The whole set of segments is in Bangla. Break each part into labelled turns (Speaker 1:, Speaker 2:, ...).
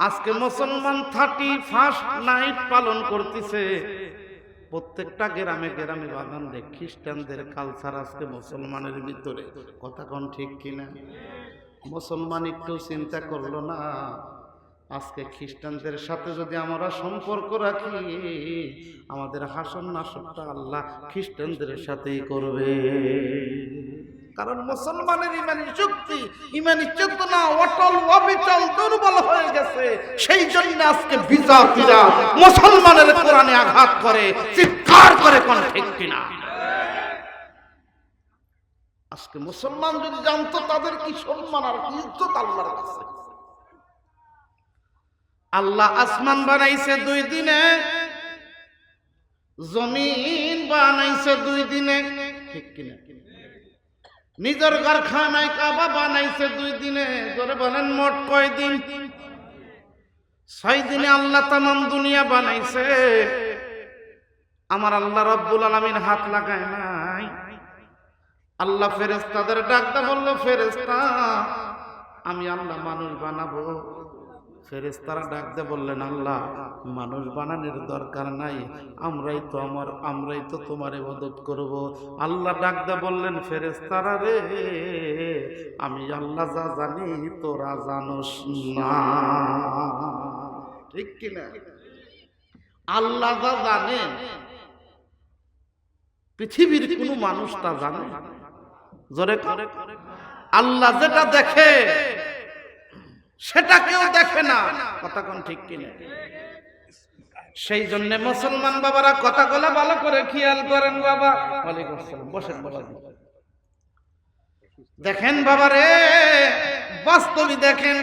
Speaker 1: আজকে মুসলমান থার্টি ফার্স্ট নাইট পালন করতেছে। প্রত্যেকটা গ্রামে গ্রামে বাগান দেখ খ্রিস্টানদের কালচার আজকে মুসলমানের ভিতরে। কথা কোন ঠিক কিনা? মুসলমান একটু চিন্তা করল না আজকে খ্রিস্টানদের সাথে যদি আমরা সম্পর্ক রাখি, আমাদের হাসন নাসনটা আল্লাহ খ্রিস্টানদের সাথেই করবে। কারণ মুসলমানের ইমানি শক্তি, ইমানি চেতনা অটল, অবিচল, দুর্বল হয়ে গেছে। সেই জন্য আজকে বিজা পিজা মুসলমানের কোরআনে আঘাত করে, চিৎকার করে কোন ঠিক কিনা। আজকে মুসলমান যদি জানতো তাদের কি সম্মান আর কি ইজ্জত আল্লাহর কাছে। আল্লাহ আসমান বানাইছে দুই দিনে, জমিন বানাইছে দুই দিনে। ঠিক কিনা? নিজের কারখানায় কাবা বানাইছে দুই দিনে ধরে বলেন মোট কয় দিন? ছয় দিনে আল্লাহ তামাম দুনিয়া বানাইছে। আমার আল্লাহ রব্বুল আলমিন হাত লাগায় নাই। আল্লাহ ফেরেস্তাদের ডাকতে বলল ফেরেস্তা আমি আল্লাহ মানুষ বানাবো। ফেরেস্তারা ডাকতে বললেন, আল্লাহ, মানুষ বানানোর দরকার নাই। আমরাই তো আমার, আমরাই তো তোমার মদত করব। আল্লাহ ডাকতে বললেন ফেরেস্তারা রে, আমি আল্লাহ যা জানি তোরা জানোস না। ঠিক কিনা আল্লাহ যা জানে, পৃথিবীর কোন মানুষ তা জানে? জোরে আল্লাহ যেটা দেখে সেটা কেউ দেখে না। কথা কোন ঠিক কিনা? সেই জন্য মুসলমান বাবারা কথাগুলো ভালো করে খেয়াল করেন বাবা। বসেন বাবা। দেখেন বাবা রে বাস্তবই দেখেন।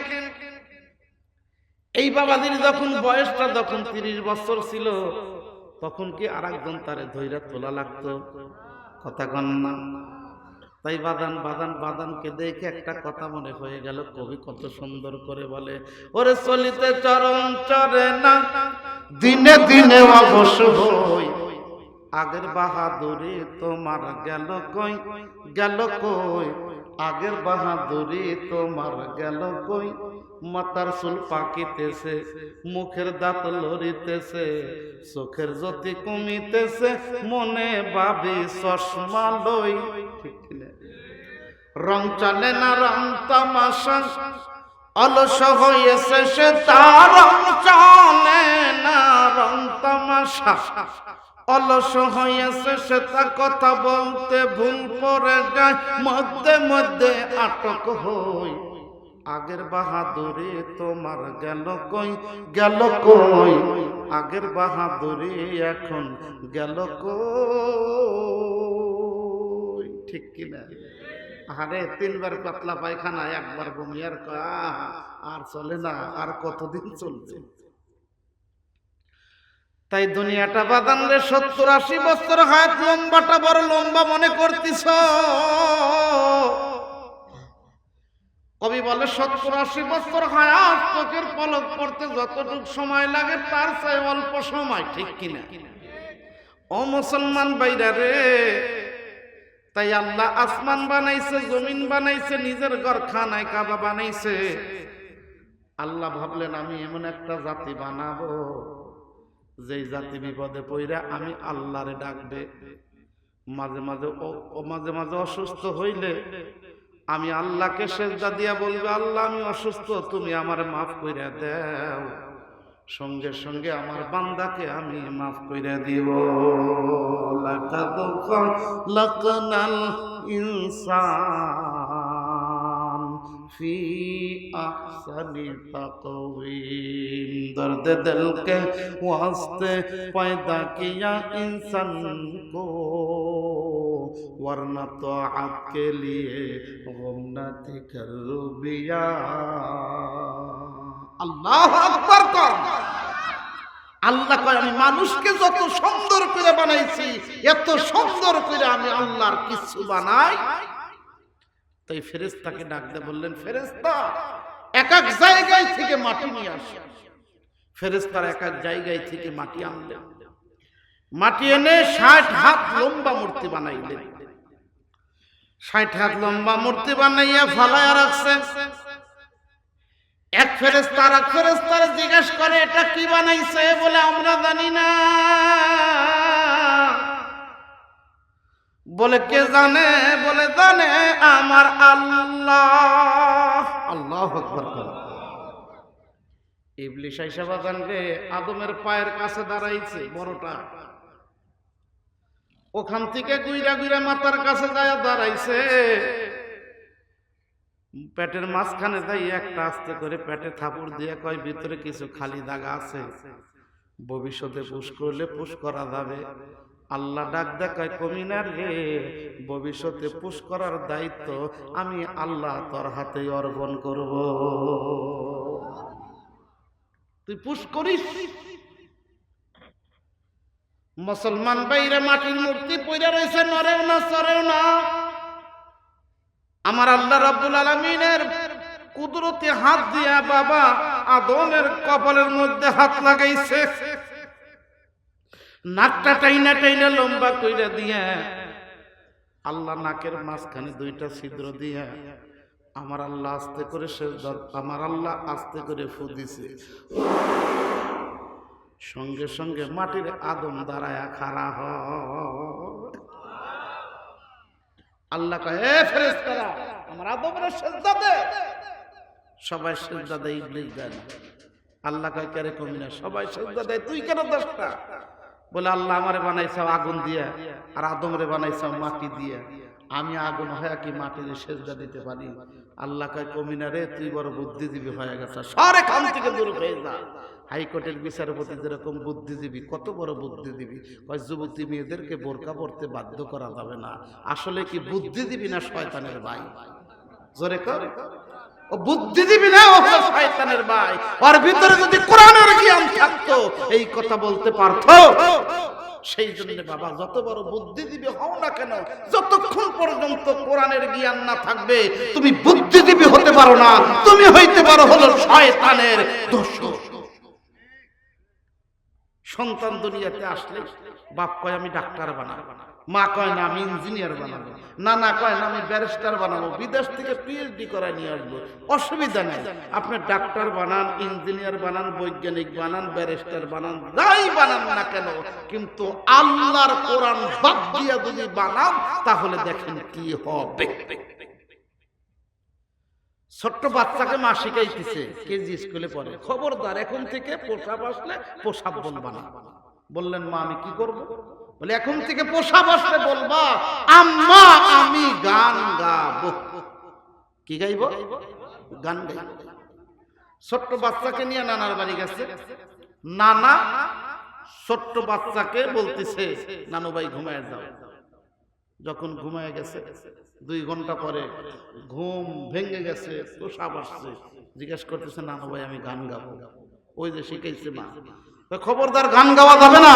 Speaker 1: এই বাবাদের যখন বয়সটা যখন তিরিশ বছর ছিল, তখন কি আর একজন তারে ধৈর্য তোলা লাগতো? কথা কন না? তাই বাদান বাদান বাদানকে দেখে একটা কথা মনে হয়ে গেল, কবি কত সুন্দর করে বলে, ওরে চলিতে চরণ চরে না, দিনে দিনে হই। আগের বাহাদুরি তোমার গেল কই গেল কই? আগের বাহাদুরি তোমার গেল কই? মাতার চুল পাকিতেছে, মুখের দাঁত লড়িতেছে, চোখের জ্যোতি কমিতেছে, মনে ভাবি চশমা লই। ঠিক কিনা? রং চলে না রং তামাশা, অলস হয়েছে সে তার চলে না রং তামাশা। অলস হয়েছে সে তা কথা বলতে ভুল পড়ে যায়, মধ্যে মধ্যে আটক হই। আগের বাহাদুরি তোমার গেল কই গেল কই? আগের বাহাদুরি এখন গেল কই? ঠিক কিনা? আরে, তিনবার পাতলা পায়খানা, একবার বমি আর আর চলে না, আর কতদিন চলবে? তাই দুনিয়াটা বাদানলে সত্তর আশি বছর হাত লম্বাটা বড় লম্বা মনে করতিস কবি বলে, সত্তর আশি বছর হায়াত চোখের পলক পড়তে যতটুকু সময় লাগে, তার চাই অল্প সময়, ঠিক কিনা? ও মুসলমান বাইরা রে তাই আল্লাহ আসমান বানাইছে, জমিন বানাইছে, নিজের ঘর খানায় কাবা বানাইছে। আল্লাহ ভাবলেন, আমি এমন একটা জাতি বানাবো, যেই জাতি বিপদে পইরা আমি আল্লাহরে ডাকবে। মাঝে মাঝে মাঝে মাঝে অসুস্থ হইলে আমি আল্লাহকে সেজদা দিয়া বলবে, আল্লাহ, আমি অসুস্থ, তুমি আমার মাফ কইরা দাও। সঙ্গে সঙ্গে আমার বান্দাকে আমি মাফ কইরা দিব। لقد خلقنا الإنسان في أحسن تقويم. درد دل کے واسطے پیدا کیا انسان کو؟ ورنہ تو آپ کے لیے غمنا تھی الله اللہ اکبر کر আল্লাহ কয়, আমি মানুষকে যত সুন্দর করে বানাইছি, এত সুন্দর করে আমি আল্লাহর কিছু বানাই। তাই ফেরেস্তাকে ডাকতে বললেন ফেরেস্তা এক এক জায়গায় থেকে মাটি নিয়ে আসে। ফেরেস্তার এক এক জায়গায় থেকে মাটি আনলেন। মাটি এনে ষাট হাত লম্বা মূর্তি বানাইলেন। ষাট হাত লম্বা মূর্তি বানাইয়া ফালাইয়া রাখছে। এক ফেরেস্তার এক ফেরেস্তার জিজ্ঞেস করে এটা কি বানাইছে? বলে আমরা জানি না। বলে কে জানে? বলে জানে আমার আল্লাহ। আল্লাহ ইবলিশ আইসা বাজানকে আদমের পায়ের কাছে দাঁড়াইছে বড়টা। ওখান থেকে গুইরা গুইরা মাতার কাছে যায় দাঁড়াইছে। পেটের মাঝখানে যাই একটা আস্তে করে পেটে থাপুর দিয়ে কয়, ভিতরে কিছু খালি দাগা আছে। ভবিষ্যতে পুশ করলে পুশ করা যাবে। আল্লাহ ডাক দেখায় কমিনার রে, ভবিষ্যতে পুশ করার দায়িত্ব আমি আল্লাহ তোর হাতে অর্পণ করব। তুই পুশ করিস? মুসলমান বাইরে মাটির মূর্তি পইরা রয়েছে, নরেও না, সরেও না। আমার আল্লাহ রাব্বুল আলামিনের কুদরতি হাত দিয়া বাবা আদমের কপালের মধ্যে হাত লাগাইছে। নাকটা টাইনা টাইনা লম্বা কইরা দিয়া, আল্লাহ নাকের মাঝখানে দুইটা ছিদ্র দিয়া আমার আল্লাহ আস্তে করে সেজদা আমার আল্লাহ আস্তে করে ফু দিছে। সঙ্গে সঙ্গে মাটির আদম দাঁড়ায়া খাড়া হয়। আল্লাহ কয়, এ ফেরেশতারা আমার আদমের সেজদা দে। সবাই সেজদা দেয়, ইবলিস দেন আল্লাহ কয় কেরে কমি না সবাই সেজদা দেয়, তুই কেন দশটা বলে, আল্লাহ আমারে বানাইছাও আগুন দিয়া, আর আদমরে বানাইছাও মাটি দিয়া। আমি আগুন হয়ে কি মাটির সেজদা দিতে পারি? আল্লাহ কয়, কমিনা রে, তুই বড় বুদ্ধিজীবী হয়ে গেছে। সরে খান থেকে দূর হয়ে যা। হাইকোর্টের বিচারপতি যেরকম বুদ্ধিজীবী, কত বড় বুদ্ধিজীবী। কয়, যুবতী মেয়েদেরকে বোরকা পড়তে বাধ্য করা যাবে না। আসলে কি বুদ্ধিজীবী না শয়তানের ভাই? জোরে কর। ও বুদ্ধিজীবী না, ও শয়তানের ভাই। ওর ভিতরে যদি কোরআনের জ্ঞান থাকতো, এই কথা বলতে পারতো। সেই জন্য বাবা যত বড় বুদ্ধিজীবী হও না কেন যতক্ষণ পর্যন্ত কোরআনের জ্ঞান না থাকবে তুমি বুদ্ধিজীবী হতে পারো না তুমি হইতে পারো হলো শয়তানের দোষ। সন্তান দুনিয়াতে আসলে বাপ কয় আমি ডাক্তার বানাবো মা কয় না, আমি ইঞ্জিনিয়ার বানাবো। না না কয় না, আমি ব্যারিস্টার বানাবো। বিদেশ থেকে পিএইচডি করায় নিয়ে আসব। অসুবিধা নেই। আপনি ডাক্তার বানান ইঞ্জিনিয়ার বানান, বৈজ্ঞানিক বানান ব্যারিস্টার বানান, যাই বানান না কেন, কিন্তু আল্লাহর কোরআন বাদ দিয়া যদি বানান, তাহলে দেখেন কি হবে। ছোট্ট বাচ্চাকে মা শিখাইতেছে, কেজি স্কুলে পড়ে। খবরদার, এখন থেকে পোশাক আসলে পোশাক বলবা না বললেন, মা, আমি কি করব? বলে, এখন থেকে পোশাক আসলে বলবা, আম্মা আমি গান গাবো। কি গাইব? গান গাইব। ছোট্ট বাচ্চাকে নিয়ে নানার বাড়ি গেছে। নানা ছোট্ট বাচ্চাকে বলতেছে, নানু ভাই, ঘুমায় যাও। যখন ঘুমায় গেছে, দুই ঘণ্টা পরে ঘুম ভেঙে গেছে প্রসাব আসছে। জিজ্ঞেস করতেছে, নানু ভাই, আমি গান গাবো। ওই যে শিখাইছে মা। খবরদার গান গাওয়া যাবে না।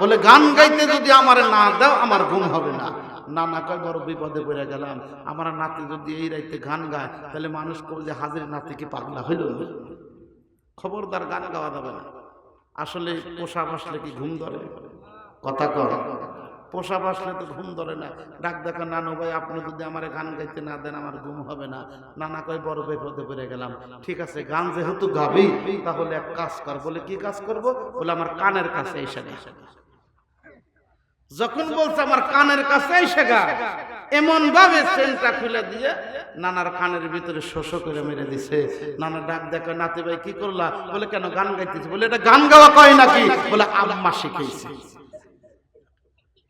Speaker 1: বলে গান গাইতে যদি আমার না দাও, আমার ঘুম হবে না। না না কয়, বড় বিপদে পড়ে গেলাম। আমার নাতি যদি এই রাইতে গান গায়, তাহলে মানুষ কবে যে হাজির নাতি কি পাগলা হইল খবরদার গান গাওয়া যাবে না। আসলে পোষা বসলে কি ঘুম ধরে? কথা কর পোশাক আসলে তো ঘুম ধরে না। ডাক দেখা, নানু ভাই, আপনি যদি আমার গান গাইতে না দেন, আমার ঘুম হবে না। নানা কয়, বড় বিপদে পড়ে গেলাম। ঠিক আছে, গান যেহেতু গাবি, তাহলে এক কাজ কর। বলে, কি কাজ করব? বলে, আমার কানের কাছে এসে না যখন বলছে, আমার কানের কাছে এসে গা। এমন ভাবে সেলটা খুলে দিয়ে নানার কানের ভিতরে শোষ করে মেরে দিছে। নানা ডাক দেখে, নাতি ভাই, কি করলা? বলে, কেন গান গাইতেছে? বলে, এটা গান গাওয়া কয় নাকি? বলে, আম্মা শিখেছে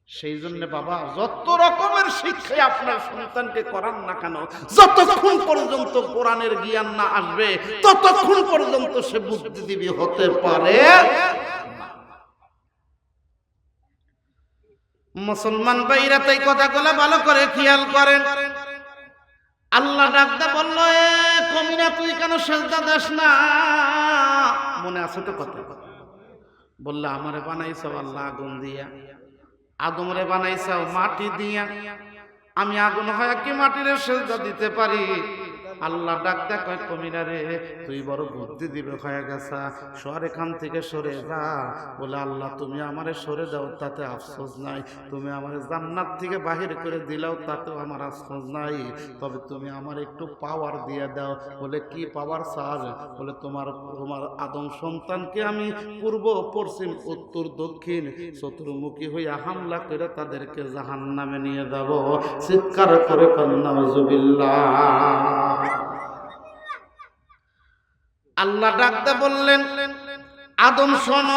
Speaker 1: সেই জন্য বাবা, যত রকমের শিক্ষায় আপনার সন্তানকে করান না কেন, যতক্ষণ পর্যন্ত কোরআনের জ্ঞান না আসবে, ততক্ষণ পর্যন্ত সে বুদ্ধিজীবী হতে পারে মুসলমান ভাইরা তাই কথাগুলো ভালো করে খেয়াল করেন। আল্লাহ ডাকদা বলল, এ কমিনা, তুই কেন সেজদা দেস না? মনে আছে তো কথা? বললে, আমারে বানাইছো আল্লাহ আগুন দিয়া। আদমরে বানাইছাও মাটি দিয়া। আমি আগুন হয় কি মাটিরে সেজদা দিতে পারি? আল্লাহ ডাক দেখ কয় কমিনা রে, তুই বড় বুদ্ধি দিবে হয়ে গেছা সর এখান থেকে সরে যা। বলে, আল্লাহ, তুমি আমারে সরে দাও, তাতে আফসোস নাই। তুমি আমারে জান্নাত থেকে বাহির করে দিলাও, তাতেও আমার আফসোস নাই। তবে তুমি আমার একটু পাওয়ার দিয়ে দাও। বলে, কি পাওয়ার চার বলে, তোমার তোমার আদম সন্তানকে আমি পূর্ব, পশ্চিম, উত্তর, দক্ষিণ চতুর্মুখী হইয়া হামলা করে তাদেরকে জাহান নামে নিয়ে যাব। চিৎকার করে কন্যা আল্লাহ ডাকতে বললেন, আদম শোন।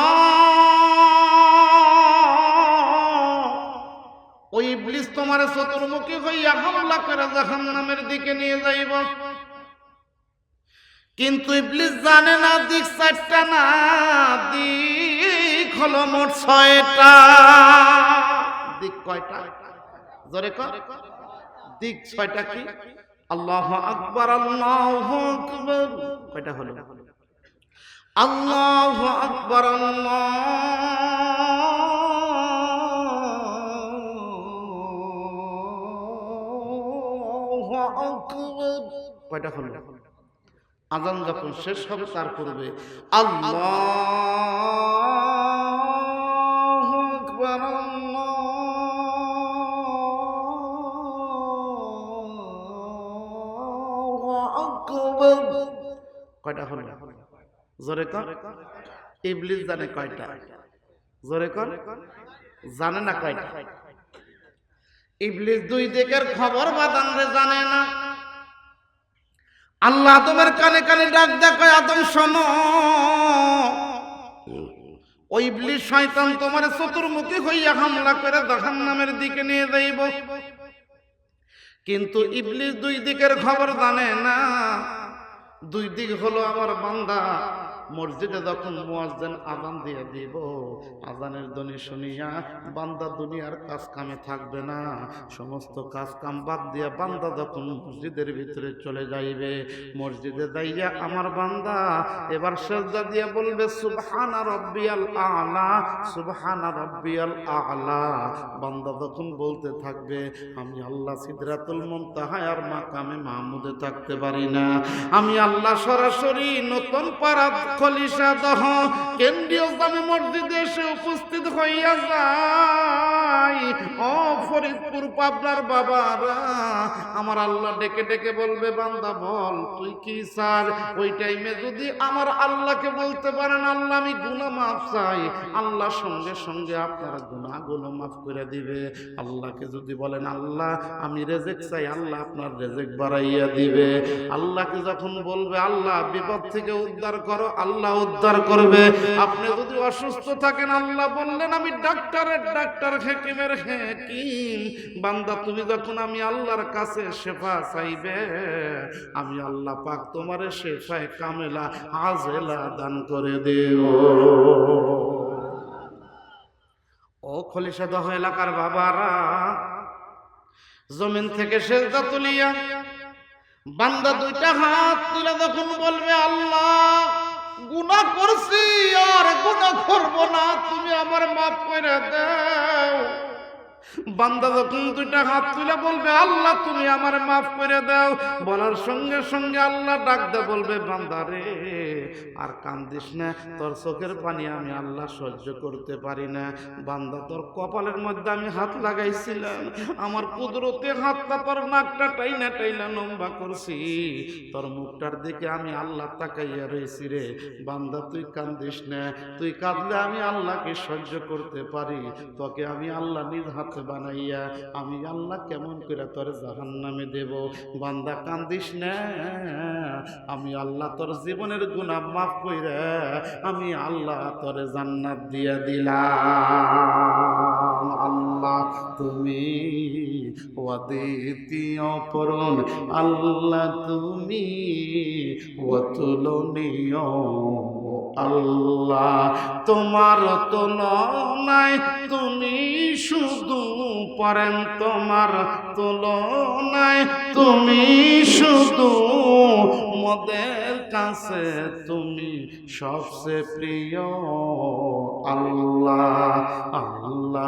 Speaker 1: ওই ইবলিস তোমার চতুর্মুখী হইয়া হামলা করে জাহান নামের দিকে নিয়ে যাইব। কিন্তু ইবলিস জানে না, দিক চারটা না, দিক হলো মোট ছয়টা। দিক কয়টা? জোরে কর। দিক ছয়টা কি? আল্লাহ আকবার আল্লাহ আকবার। কয়টা হলো? আল্লাহ আকবার আল্লাহ আকবার। কয়টা হলো? আজান যখন শেষ হবে তার পূর্বে আল্লাহ আকবার আল্লাহু আকবার। কয়টা হলো? জোরে কর ইবলিস জানে কয়টা? জোরে কর জানে না কয়টা? ইবলিস দুই দিকের খবর বাদান রে জানে না। আল্লাহ তোমার কানে কানে ডাক দেখো আদম শোনো। ওই ইবলিস শয়তান তোমার চতুর্মুখী হইয়া হামলা করে জাহান নামের দিকে নিয়ে যাইব। কিন্তু ইবলিস দুই দিকের খবর জানে না। দুই দিক হলো আমার বান্দা। মসজিদে যখন মুয়াজ্জিন আজান দিয়ে দিব আজানের ধ্বনি শুনিয়া বান্দা দুনিয়ার কাজ কামে থাকবে না। সমস্ত কাজ কাম বাদ দিয়া বান্দা যখন মসজিদের ভিতরে চলে যাইবে, মসজিদে যাইয়া আমার বান্দা এবার সেজদা দিয়ে বলবে, সুবহানা রব্বিয়াল আলা, সুবহানা রব্বিয়াল আলা। বান্দা যখন বলতে থাকবে, আমি আল্লাহ মুনতাহা আর মাকামে মাহমুদে থাকতে পারি না। আমি আল্লাহ সরাসরি নতুন পাড়া খলিশা দহ, কেন্দ্রীয় জামে মসজিদে এসে উপস্থিত হইয়া যায়। ও ফরিদপুর পাবনার বাবারা, আমার আল্লাহ ডেকে ডেকে বলবে, বান্দা বল, তুই কি স্যার? ওই টাইমে যদি আমার আল্লাহকে বলতে পারেন, আল্লাহ, আমি গুনাহ মাফ চাই। আল্লাহ সঙ্গে সঙ্গে আপনার গুনাহগুলো মাফ করে দিবে। আল্লাহকে যদি বলেন, আল্লাহ, আমি রেজেক চাই, আল্লাহ আপনার রেজেক বাড়াইয়া দিবে। আল্লাহকে যখন বলবে, আল্লাহ, বিপদ থেকে উদ্ধার করো আল্লাহ উদ্ধার করবে। আপনি যদি অসুস্থ থাকেন, আল্লাহ বললেন, আমি ডাক্তারের, ডাক্তার হেকিমের হেকিম। বান্দা, তুমি যখন আমি আল্লাহর কাছে শেফা চাইবে, আমি আল্লাহ পাক তোমারে শেফায় কামেলা আজেলা দান করে দেব। ও খলিশা দহ এলাকার বাবারা, জমিন থেকে সেজদা তুলিয়া বান্দা দুইটা হাত তুলে যখন বলবে আল্লাহ গুনাহ করছি, আর গুণা করব না, তুমি আমার মাফ করে দাও। বান্দা যখন দুইটা হাত তুলে বলবে, আল্লাহ, তুমি আমার মাফ করে দাও। বলার সঙ্গে সঙ্গে আল্লাহ ডাক দে বলবে, বান্দা রে আর কান্দিস না, তোর চোখের পানি আমি আল্লাহ সহ্য করতে পারি না। বান্দা, তোর কপালের মধ্যে আমি হাত লাগাইছিলাম। আমার কুদরতে হাতটা তোর নাকটা টাইনা টাইনা লম্বা করছি। তোর মুখটার দিকে আমি আল্লাহ তাকাইয়া রয়েছি রে। বান্দা, তুই কান্দিস না, তুই কাঁদলে আমি আল্লাহকে সহ্য করতে পারি। তোকে আমি আল্লাহ নিজ হাতে বানাইয়া আমি আল্লাহ কেমন করে তোর জাহান নামে দেব? বান্দা, কান্দিস না, আমি আল্লাহ তোর জীবনের গুণা মাফ কইরা আমি আল্লাহ তোর জান্নাত দিয়া দিলাম। আল্লাহ তুমি পরম আল্লাহ তুমি অতুলনীয়। আল্লাহ তোমার তুলনায় তুমি শুধু পরেন তোমার তুলনায়। তুমি শুধু মোদের কাছে তুমি সবচেয়ে প্রিয়। আল্লাহ আল্লাহ